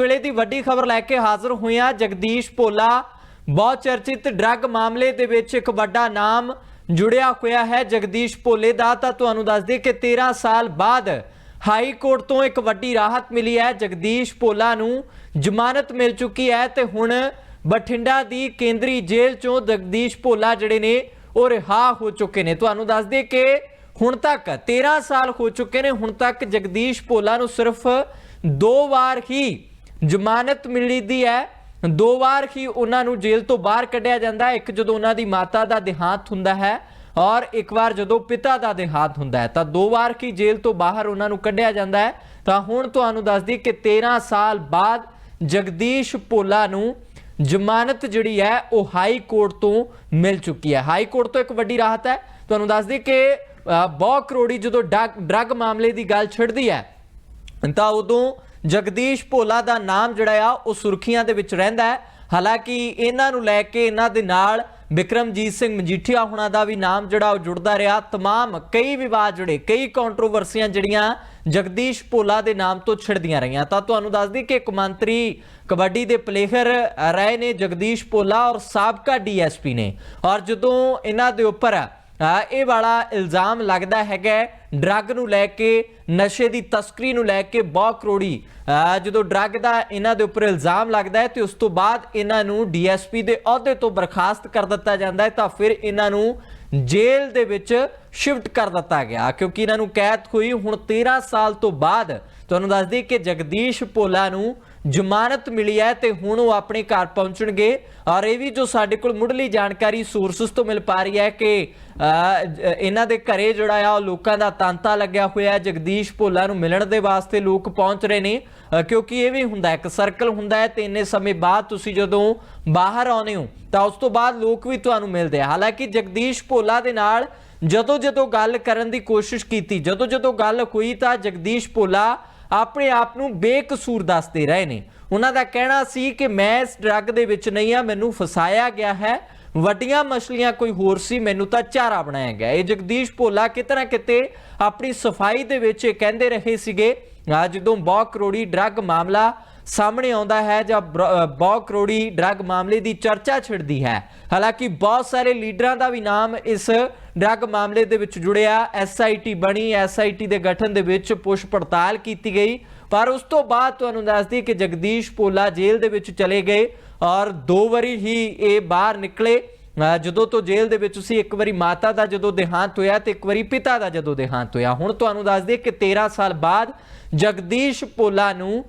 ਵੇਲੇ ਦੀ ਵੱਡੀ ਖਬਰ ਲੈ ਕੇ ਹਾਜ਼ਰ ਹੋਇਆ ਜਗਦੀਸ਼ ਭੋਲਾ। ਬਹੁਤ ਚਰਚਿਤ ਡਰੱਗ ਮਾਮਲੇ ਦੇ ਵਿੱਚ ਇੱਕ ਵੱਡਾ ਨਾਮ ਜੁੜਿਆ ਹੋਇਆ ਹੈ ਜਗਦੀਸ਼ ਭੋਲੇ ਦਾ। ਤਾਂ ਤੁਹਾਨੂੰ ਦੱਸ ਦਈਏ ਕਿ 13 ਸਾਲ ਬਾਅਦ ਹਾਈ ਕੋਰਟ ਤੋਂ ਇੱਕ ਵੱਡੀ ਰਾਹਤ ਮਿਲੀ ਹੈ ਜਗਦੀਸ਼ ਭੋਲਾ ਨੂੰ। ਜ਼ਮਾਨਤ ਮਿਲ ਚੁੱਕੀ ਹੈ ਤੇ ਹੁਣ ਬਠਿੰਡਾ ਦੀ ਕੇਂਦਰੀ ਜੇਲ੍ਹ ਚੋਂ ਜਗਦੀਸ਼ ਭੋਲਾ ਜਿਹੜੇ ਨੇ ਉਹ ਰਿਹਾ ਹੋ ਚੁੱਕੇ ਨੇ। ਤੁਹਾਨੂੰ ਦੱਸ ਦਈਏ ਕਿ ਹੁਣ ਤੱਕ 13 ਸਾਲ ਹੋ ਚੁੱਕੇ ਨੇ। ਹੁਣ ਤੱਕ ਜਗਦੀਸ਼ ਭੋਲਾ ਨੂੰ ਸਿਰਫ ਦੋ ਵਾਰ ਹੀ ਜ਼ਮਾਨਤ ਮਿਲੀ ਦੀ ਹੈ। ਦੋ ਵਾਰ ਹੀ ਉਹਨਾਂ ਨੂੰ ਜੇਲ੍ਹ ਤੋਂ ਬਾਹਰ ਕੱਢਿਆ ਜਾਂਦਾ ਹੈ। ਇੱਕ ਜਦੋਂ ਉਹਨਾਂ ਦੀ ਮਾਤਾ ਦਾ ਦੇਹਾਂਤ ਹੁੰਦਾ ਹੈ ਔਰ ਇੱਕ ਵਾਰ ਜਦੋਂ ਪਿਤਾ ਦਾ ਦੇਹਾਂਤ ਹੁੰਦਾ ਹੈ, ਤਾਂ ਦੋ ਵਾਰ ਹੀ ਜੇਲ੍ਹ ਤੋਂ ਬਾਹਰ ਉਹਨਾਂ ਨੂੰ ਕੱਢਿਆ ਜਾਂਦਾ ਹੈ। ਤਾਂ ਹੁਣ ਤੁਹਾਨੂੰ ਦੱਸ ਦਈਏ ਕਿ 13 ਸਾਲ ਬਾਅਦ ਜਗਦੀਸ਼ ਭੋਲਾ ਨੂੰ ਜ਼ਮਾਨਤ ਜਿਹੜੀ ਹੈ, ਉਹ ਹਾਈ ਕੋਰਟ ਤੋਂ ਮਿਲ ਚੁੱਕੀ ਹੈ। ਹਾਈ ਕੋਰਟ ਤੋਂ ਇੱਕ ਵੱਡੀ ਰਾਹਤ ਹੈ। ਤੁਹਾਨੂੰ ਦੱਸ ਦਈਏ ਕਿ ਬਹੁ ਕਰੋੜੀ ਜਦੋਂ ਡਰੱਗ ਡਰੱਗ ਮਾਮਲੇ ਦੀ ਗੱਲ ਛਿੜਦੀ ਹੈ, ਤਾਂ ਉਦੋਂ ਜਗਦੀਸ਼ ਭੋਲਾ ਦਾ ਨਾਮ ਜਿਹੜਾ ਆ ਉਹ ਸੁਰਖੀਆਂ ਦੇ ਵਿੱਚ ਰਹਿੰਦਾ ਹੈ ਹਾਲਾਂਕਿ ਇਹਨਾਂ ਨੂੰ ਲੈ ਕੇ ਇਹਨਾਂ ਦੇ ਨਾਲ ਵਿਕਰਮਜੀਤ ਸਿੰਘ ਮਜੀਠੀਆ ਹੁਣਾਂ ਦਾ ਵੀ ਨਾਮ ਜਿਹੜਾ ਉਹ ਜੁੜਦਾ ਰਿਹਾ तमाम ਕਈ ਵਿਵਾਦ ਜੁੜੇ ਕਈ ਕੰਟਰੋਵਰਸੀਆਂ ਜਿਹੜੀਆਂ ਜਗਦੀਸ਼ ਭੋਲਾ ਦੇ ਨਾਮ ਤੋਂ ਛਿੜਦੀਆਂ ਰਹੀਆਂ ਤਾਂ ਤੁਹਾਨੂੰ ਦੱਸ ਦਈਏ ਕਿ ਇੱਕ ਮੰਤਰੀ ਕਬੱਡੀ ਦੇ ਪਲੇਅਰ ਰਹੇ ਨੇ ਜਗਦੀਸ਼ ਭੋਲਾ ਔਰ ਸਾਬਕਾ ਡੀਐਸਪੀ ਨੇ ਔਰ ਜਦੋਂ ਇਹਨਾਂ ਦੇ ਉੱਪਰ ਆ ਇਹ ਵਾਲਾ ਇਲਜ਼ਾਮ ਲੱਗਦਾ ਹੈਗਾ ਡਰੱਗ ਨੂੰ ਲੈ ਕੇ, ਨਸ਼ੇ ਦੀ ਤਸਕਰੀ ਨੂੰ ਲੈ ਕੇ ਬਹੁਤ ਕਰੋੜੀ। ਜਦੋਂ ਡਰੱਗ ਦਾ ਇਹਨਾਂ ਦੇ ਉੱਪਰ ਇਲਜ਼ਾਮ ਲੱਗਦਾ ਹੈ ਤੇ ਉਸ ਤੋਂ ਬਾਅਦ ਇਹਨਾਂ ਨੂੰ ਡੀਐਸਪੀ ਦੇ ਅਹੁਦੇ ਤੋਂ ਬਰਖਾਸਤ ਕਰ ਦਿੱਤਾ ਜਾਂਦਾ ਹੈ, ਤਾਂ ਫਿਰ ਇਹਨਾਂ ਨੂੰ ਜੇਲ੍ਹ ਦੇ ਵਿੱਚ ਸ਼ਿਫਟ ਕਰ ਦਿੱਤਾ ਗਿਆ। ਕਿਉਂਕਿ ਇਹਨਾਂ ਨੂੰ ਕੈਦ ਹੋਈ ਹੁਣ 13 ਸਾਲ ਤੋਂ ਬਾਅਦ। ਤੁਹਾਨੂੰ ਦੱਸ ਦਈਏ ਕਿ ਜਗਦੀਸ਼ ਭੋਲਾ ਨੂੰ ਜ਼ਮਾਨਤ ਮਿਲੀ ਹੈ ਤੇ ਹੁਣ ਉਹ ਆਪਣੇ ਘਰ ਪਹੁੰਚਣਗੇ। ਔਰ ਇਹ ਵੀ ਜੋ ਸਾਡੇ ਕੋਲ ਮੁੱਢਲੀ ਜਾਣਕਾਰੀ ਸੋਰਸਸ ਤੋਂ ਮਿਲ ਪਾ ਰਹੀ ਹੈ ਕਿ ਇਹਨਾਂ ਦੇ ਘਰੇ ਜਿਹੜਾ ਆ, ਉਹ ਲੋਕਾਂ ਦਾ ਤਾਂਤਾ ਲੱਗਿਆ ਹੋਇਆ ਹੈ। ਜਗਦੀਸ਼ ਭੋਲਾ ਨੂੰ ਮਿਲਣ ਦੇ ਵਾਸਤੇ ਲੋਕ ਪਹੁੰਚ ਰਹੇ ਨੇ। ਕਿਉਂਕਿ ਇਹ ਵੀ ਹੁੰਦਾ ਇੱਕ ਸਰਕਲ ਹੁੰਦਾ ਹੈ ਤੇ ਇੰਨੇ ਸਮੇਂ ਬਾਅਦ ਤੁਸੀਂ ਜਦੋਂ ਬਾਹਰ ਆਉਂਦੇ ਹੋ, ਤਾਂ ਉਸ ਤੋਂ ਬਾਅਦ ਲੋਕ ਵੀ ਤੁਹਾਨੂੰ ਮਿਲਦੇ ਆ। ਹਾਲਾਂਕਿ ਜਗਦੀਸ਼ ਭੋਲਾ ਦੇ ਨਾਲ ਜਦੋਂ ਜਦੋਂ ਗੱਲ ਕਰਨ ਦੀ ਕੋਸ਼ਿਸ਼ ਕੀਤੀ ਜਦੋਂ ਜਦੋਂ ਗੱਲ ਹੋਈ ਤਾਂ ਜਗਦੀਸ਼ ਭੋਲਾ ਆਪਣੇ ਆਪ ਨੂੰ ਬੇਕਸੂਰ ਦੱਸਦੇ ਰਹੇ ਨੇ। ਉਹਨਾਂ ਦਾ ਕਹਿਣਾ ਸੀ ਕਿ ਮੈਂ ਇਸ ਡਰੱਗ ਦੇ ਵਿੱਚ ਨਹੀਂ ਆ ਮੈਨੂੰ ਫਸਾਇਆ ਗਿਆ ਹੈ। ਵੱਡੀਆਂ ਮਛਲੀਆਂ ਕੋਈ ਹੋਰ ਸੀ, ਮੈਨੂੰ ਤਾਂ ਚਾਰਾ ਬਣਾਇਆ ਗਿਆ। ਇਹ ਜਗਦੀਸ਼ ਭੋਲਾ ਕਿਤੇ ਨਾ ਕਿਤੇ ਆਪਣੀ ਸਫ਼ਾਈ ਦੇ ਵਿੱਚ ਇਹ ਕਹਿੰਦੇ ਰਹੇ ਸੀਗੇ, ਆ ਜਦੋਂ ਬਹੁ ਕਰੋੜੀ ਡਰੱਗ ਮਾਮਲਾ ਸਾਹਮਣੇ ਆਉਂਦਾ ਹੈ ਜਾਂ ਬਰ- ਬਹੁ ਕਰੋੜੀ ਡਰੱਗ ਮਾਮਲੇ ਦੀ ਚਰਚਾ ਛਿੜਦੀ ਹੈ, ਹਾਲਾਂਕਿ ਬਹੁਤ ਸਾਰੇ ਲੀਡਰਾਂ ਦਾ ਵੀ ਨਾਮ ਇਸ ਡਰੱਗ ਮਾਮਲੇ ਦੇ ਵਿੱਚ ਜੁੜਿਆ ਐਸਆਈਟੀ ਬਣੀ ਐਸਆਈਟੀ ਦੇ ਗਠਨ ਦੇ ਵਿੱਚ ਪੁੱਛ ਪੜਤਾਲ ਕੀਤੀ ਗਈ। ਪਰ ਉਸ ਤੋਂ ਬਾਅਦ ਤੁਹਾਨੂੰ ਦੱਸਦੀ ਕਿ ਜਗਦੀਸ਼ ਭੋਲਾ ਜੇਲ੍ਹ ਦੇ ਵਿੱਚ ਚਲੇ ਗਏ ਔਰ ਦੋ ਵਾਰੀ ਹੀ ਇਹ ਬਾਹਰ ਨਿਕਲੇ। ਜਦੋਂ ਤੋਂ ਜੇਲ੍ਹ ਦੇ ਵਿੱਚ ਸੀ, ਇੱਕ ਵਾਰੀ ਮਾਤਾ ਦਾ ਜਦੋਂ ਦੇਹਾਂਤ ਹੋਇਆ ਤੇ ਇੱਕ ਵਾਰੀ ਪਿਤਾ ਦਾ ਜਦੋਂ ਦੇਹਾਂਤ ਹੋਇਆ। ਹੁਣ ਤੁਹਾਨੂੰ ਦੱਸ ਦਈਏ ਕਿ 13 ਸਾਲ ਬਾਅਦ ਜਗਦੀਸ਼ ਭੋਲਾ ਨੂੰ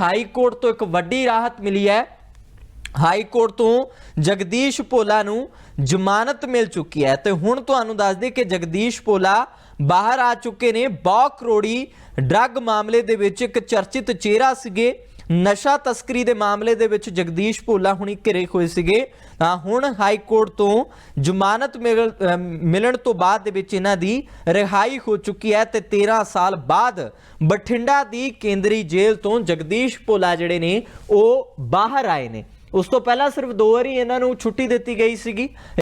ਹਾਈ ਕੋਰਟ ਤੋਂ ਇੱਕ ਵੱਡੀ ਰਾਹਤ ਮਿਲੀ ਹੈ। ਹਾਈ ਕੋਰਟ ਤੋਂ ਜਗਦੀਸ਼ ਭੋਲਾ ਨੂੰ ਜ਼ਮਾਨਤ ਮਿਲ ਚੁੱਕੀ ਹੈ ਤੇ ਹੁਣ ਤੁਹਾਨੂੰ ਦੱਸ ਦੇ ਕਿ ਜਗਦੀਸ਼ ਭੋਲਾ ਬਾਹਰ ਆ ਚੁੱਕੇ ਨੇ। ਬਹੁ ਕਰੋੜੀ ਡਰੱਗ ਮਾਮਲੇ ਦੇ ਵਿੱਚ ਇੱਕ ਚਰਚਿਤ ਚਿਹਰਾ ਸੀਗੇ। ਨਸ਼ਾ ਤਸਕਰੀ ਦੇ ਮਾਮਲੇ ਦੇ ਵਿੱਚ ਜਗਦੀਸ਼ ਭੋਲਾ ਹੁਣੀ ਘਿਰੇ ਹੋਏ ਸੀਗੇ। ਤਾਂ ਹੁਣ ਹਾਈ ਕੋਰਟ ਤੋਂ ਜ਼ਮਾਨਤ ਮਿਲ- ਮਿਲਣ ਤੋਂ ਬਾਅਦ ਦੇ ਵਿੱਚ ਇਹਨਾਂ ਦੀ ਰਿਹਾਈ ਹੋ ਚੁੱਕੀ ਹੈ ਤੇ 13 ਸਾਲ ਬਾਅਦ ਬਠਿੰਡਾ ਦੀ ਕੇਂਦਰੀ ਜੇਲ੍ਹ ਤੋਂ ਜਗਦੀਸ਼ ਭੋਲਾ ਜਿਹੜੇ ਨੇ, ਉਹ ਬਾਹਰ ਆਏ ਨੇ। ਉਸ ਤੋਂ ਪਹਿਲਾਂ ਸਿਰਫ ਦੋ ਵਾਰੀ ਇਹਨਾਂ ਨੂੰ ਛੁੱਟੀ ਦਿੱਤੀ ਗਈ ਸੀਗੀ।